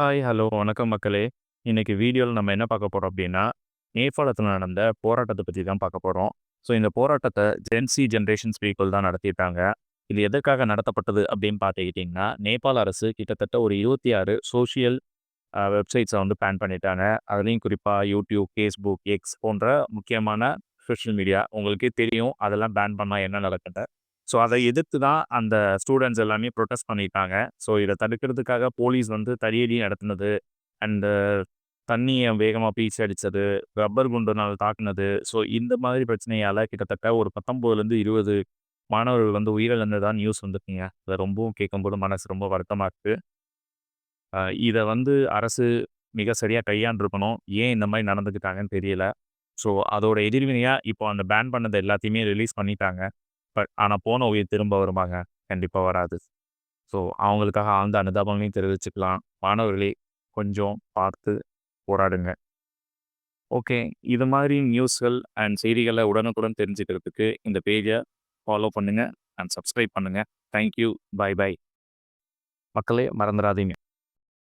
Hi, hello, வணக்கம் மக்களே. இன்றைக்கி வீடியோவில் நம்ம என்ன பார்க்க போகிறோம் அப்படின்னா நேபாளத்தில் நடந்த போராட்டத்தை பற்றி தான் பார்க்க போகிறோம் ஸோ இந்த போராட்டத்தை ஜென்சி ஜென்ரேஷன்ஸ் பீப்புள் தான் நடத்திட்டாங்க இது எதற்காக நடத்தப்பட்டது அப்படின்னு பார்த்துக்கிட்டிங்கன்னா, நேபாள அரசு கிட்டத்தட்ட ஒரு இருபத்தி ஆறு சோஷியல் வெப்சைட்ஸை வந்து பேன் பண்ணிட்டாங்க. அதுலேயும் குறிப்பாக யூடியூப் ஃபேஸ்புக் எக்ஸ் போன்ற முக்கியமான சோஷியல் மீடியா. உங்களுக்கே தெரியும் அதெல்லாம் பேன் பண்ணால் என்ன நடக்குன்னு. ஸோ அதை எதிர்த்து தான் அந்த ஸ்டூடெண்ட்ஸ் எல்லாமே ப்ரொட்டஸ்ட் பண்ணிட்டாங்க ஸோ இதை தடுக்கிறதுக்காக போலீஸ் வந்து தடியடி நடத்தினது, அண்ட் தண்ணியை வேகமாக பீச்சு அடிச்சது, ரப்பர் குண்டுனால் தாக்குனது. ஸோ இந்த மாதிரி பிரச்சனையால் கிட்டத்தட்ட ஒரு 19லருந்து 20 மாணவர்கள் வந்து உயிரிழந்ததா நியூஸ் வந்துருக்கீங்க அதை ரொம்பவும் கேட்கும்போது மனசு ரொம்ப வருத்தமாக இருக்குது இதை வந்து அரசு மிக சரியாக கையாண்டிருக்கணும் ஏன் இந்த மாதிரி நடந்துக்கிட்டாங்கன்னு தெரியல. ஸோ அதோட எதிர்வினையாக இப்போ அந்த பேன் பண்ணது எல்லாத்தையுமே ரிலீஸ் பண்ணிட்டாங்க. பட் ஆனால் போன உயிர் திரும்ப வருமாங்க? கண்டிப்பாக வராது. ஸோ அவங்களுக்காக ஆழ்ந்த அனுதாபங்களையும் தெரிவிச்சுக்கலாம். மாணவர்களே கொஞ்சம் பார்த்து போராடுங்க. ஓகே. இது மாதிரி நியூஸ்கள் அண்ட் செய்திகளை உடனுக்குடன் தெரிஞ்சுக்கிறதுக்கு இந்த பேஜை ஃபாலோ பண்ணுங்கள் அண்ட் சப்ஸ்கிரைப் பண்ணுங்கள் தேங்க் யூ. Bye bye. மக்களே மறந்துடாதீங்க